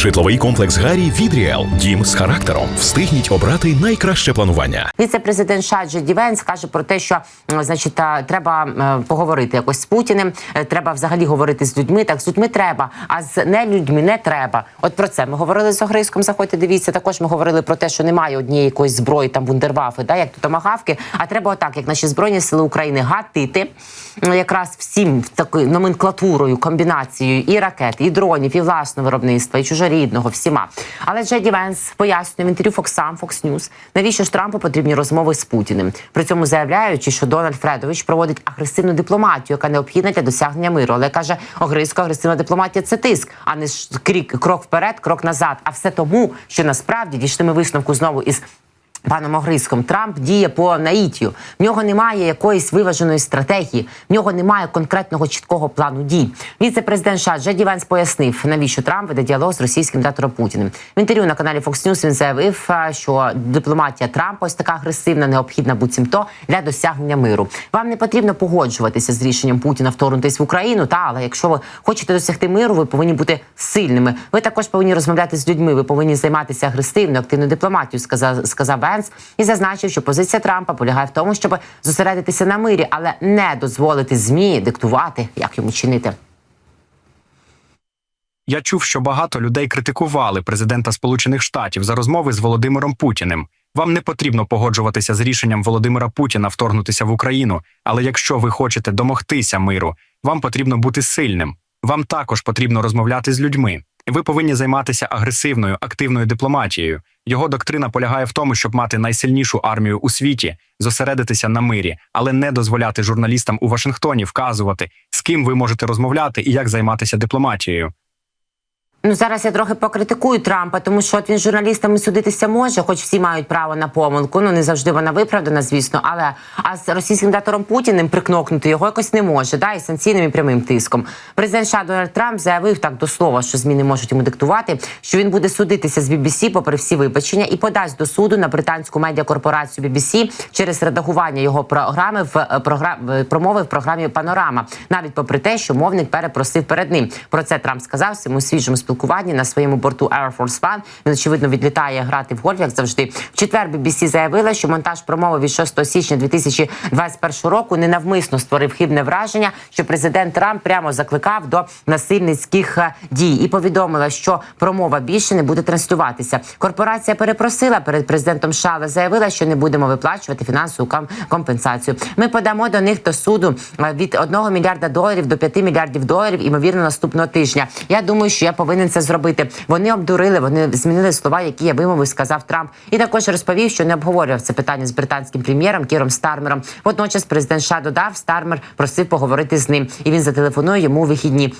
Житловий комплекс Гарі від Ріел. Дім з характером. Встигніть обрати найкраще планування. Віце-президент США Джеді Венс каже про те, що значить треба поговорити якось з Путіним. е, Треба взагалі говорити з людьми. Так з людьми треба, а з нелюдьми не треба. От про це ми говорили з Огризком. Заходьте, дивіться. Також ми говорили про те, що немає однієї якоїсь зброї, там вундервафи, да, як то томагавки. А треба отак, як наші збройні сили України, гатити якраз всім такою номенклатурою, комбінацією і ракет, і дронів, і власного виробництва, і чужорідного, всіма. Але Джеді Венс пояснює в інтерв'ю Fox Fox News, навіщо ж Трампу потрібні розмови з Путіним, при цьому заявляючи, що Дональд Фредович проводить агресивну дипломатію, яка необхідна для досягнення миру. Але каже, огризко агресивна дипломатія це тиск, а не крік, крок вперед, крок назад. А все тому, що насправді дійшли ми висновку знову із. Паном Огризком Трамп діє по наїтію. В нього немає якоїсь виваженої стратегії, в нього немає конкретного чіткого плану дій. Віце-президент США Джеді Венс пояснив, навіщо Трамп веде діалог з російським диктатором Путіним. В інтерв'ю на каналі Fox News він заявив, що дипломатія Трампа ось така агресивна, необхідна буцімто для досягнення миру. Вам не потрібно погоджуватися з рішенням Путіна вторгнутись в Україну. Та але якщо ви хочете досягти миру, ви повинні бути сильними. Ви також повинні розмовляти з людьми. Ви повинні займатися агресивною, активною дипломатією. Сказав сказав Венс і зазначив, що позиція Трампа полягає в тому, щоб зосередитися на мирі, але не дозволити змі диктувати, як йому чинити. Я чув, що багато людей критикували президента Сполучених Штатів за розмови з Володимиром Путіним. Вам не потрібно погоджуватися з рішенням Володимира Путіна вторгнутися в Україну, але якщо ви хочете домогтися миру, вам потрібно бути сильним. Вам також потрібно розмовляти з людьми. Ви повинні займатися агресивною, активною дипломатією. Його доктрина полягає в тому, щоб мати найсильнішу армію у світі, зосередитися на мирі, але не дозволяти журналістам у Вашингтоні вказувати, з ким ви можете розмовляти і як займатися дипломатією. Ну зараз я трохи покритикую Трампа, тому що от він журналістами судитися може, хоч всі мають право на помилку. Ну не завжди вона виправдана, звісно. Але а з російським диктатором Путіним прикнокнути його якось не може. Да, і санкційним і прямим тиском. Президент США Дональд Трамп заявив так до слова, що зміни можуть йому диктувати, що він буде судитися з BBC попри всі вибачення і подасть до суду на британську медіакорпорацію BBC через редагування його програми в е, програ... в промови в програмі Панорама, навіть попри те, що мовник перепросив перед ним. Про це Трамп сказав в своєму свіжому спілкуванні на своєму борту Air Force One. Він очевидно відлітає грати в гольф, як завжди. В четвер BBC заявила, що монтаж промови від 6 січня 2021 року ненавмисно створив хибне враження, що президент Трамп прямо закликав до насильницьких е, дій і повідомила, що промова більше не буде транслюватися. Корпорація перепросила перед президентом США, заявила, що не будемо виплачувати фінансову ком- компенсацію. Ми подамо до них до суду е, від 1 мільярда доларів до 5 мільярдів доларів, імовірно, наступного тижня. Я думаю, що я повинен це зробити. Вони обдурили, вони змінили слова, які я вимовив, сказав Трамп. І також розповів, що не обговорював це питання з британським прем'єром Кіром Стармером. Водночас президент США додав, Стармер просив поговорити з ним, і він зателефонує йому у вихідні.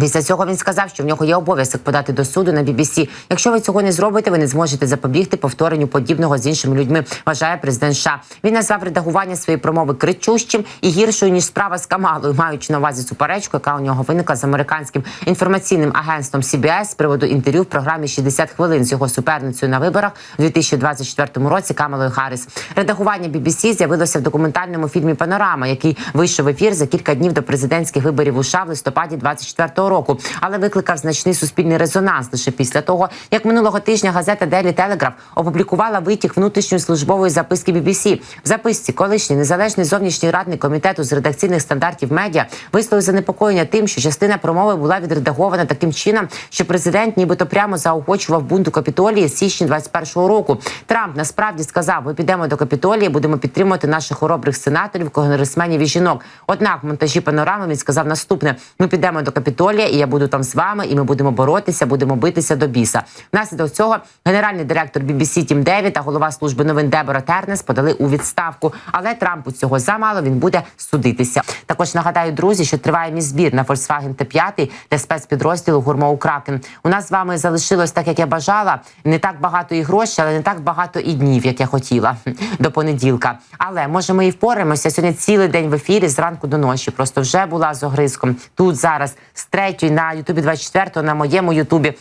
Після цього він сказав, що в нього є обов'язок подати до суду на BBC. Якщо ви цього не зробите, ви не зможете запобігти повторенню подібного з іншими людьми. Вважає президент США. Він назвав редагування своєї промови кричущим і гіршою ніж справа з Камалою, маючи на увазі суперечку, яка у нього виникла з американським інформаційним агентством CBS з приводу інтерв'ю в програмі «60 хвилин з його суперницею на виборах у 2024 році Камалою Харріс. Редагування BBC з'явилося в документальному фільмі Панорама, який вийшов в ефір за кілька днів до президентських виборів у США в листопаді 24 року, але викликав значний суспільний резонанс лише після того, як минулого тижня газета Daily Telegraph опублікувала витік внутрішньої службової записки BBC. В записці колишній незалежний зовнішній радник комітету з редакційних стандартів медіа висловив занепокоєння тим, що частина промови була відредагована таким чином, що президент нібито прямо заохочував бунту капітолії з січня 21 року. Трамп насправді сказав: ми підемо до капітолії, будемо підтримувати наших хоробрих сенаторів, конгресменів і жінок. Однак в монтажі панорами він сказав наступне: ми підемо до воля, і я буду там з вами, і ми будемо боротися, будемо битися до біса. Наслідок цього генеральний директор BBC Тім Деві та голова служби новин Дебора Тернес подали у відставку. Але Трампу цього замало він буде судитися. Також нагадаю, друзі, що триває мій збір на Volkswagen Т 5 для спецпідрозділу гурмо Кракен. У нас з вами залишилось так, як я бажала. Не так багато і грошей, але не так багато і днів, як я хотіла до понеділка. Але може ми і впораємося сьогодні. Цілий день в ефірі зранку до ночі. Просто вже була з огризком. Тут зараз стрес. 23 на Ютубі 24 на моєму Ютубі.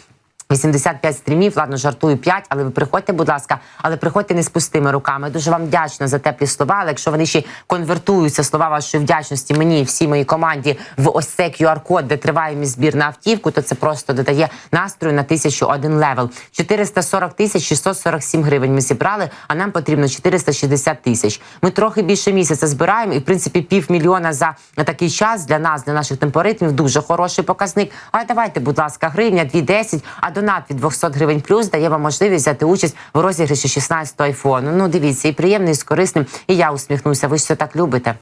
85 стрімів, ладно, жартую 5, але ви приходьте, будь ласка, але приходьте не з пустими руками. Дуже вам вдячна за теплі слова. Але якщо вони ще конвертуються, слова вашої вдячності мені і всій моїй команді в ось цей QR-код, де триває мій збір на автівку, то це просто додає настрою на тисячу один левел. 440 тисяч 647 гривень ми зібрали, а нам потрібно 460 тисяч. Ми трохи більше місяця збираємо, і в принципі півмільйона за такий час для нас, для наших темпоритмів, дуже хороший показник. Але давайте, будь ласка, гривня 2,10, а донат від 200 гривень плюс дає вам можливість взяти участь в розіграші 16-го айфону. Ну дивіться, і приємно, і з корисним. І я усміхнуся. Ви ж все так любите.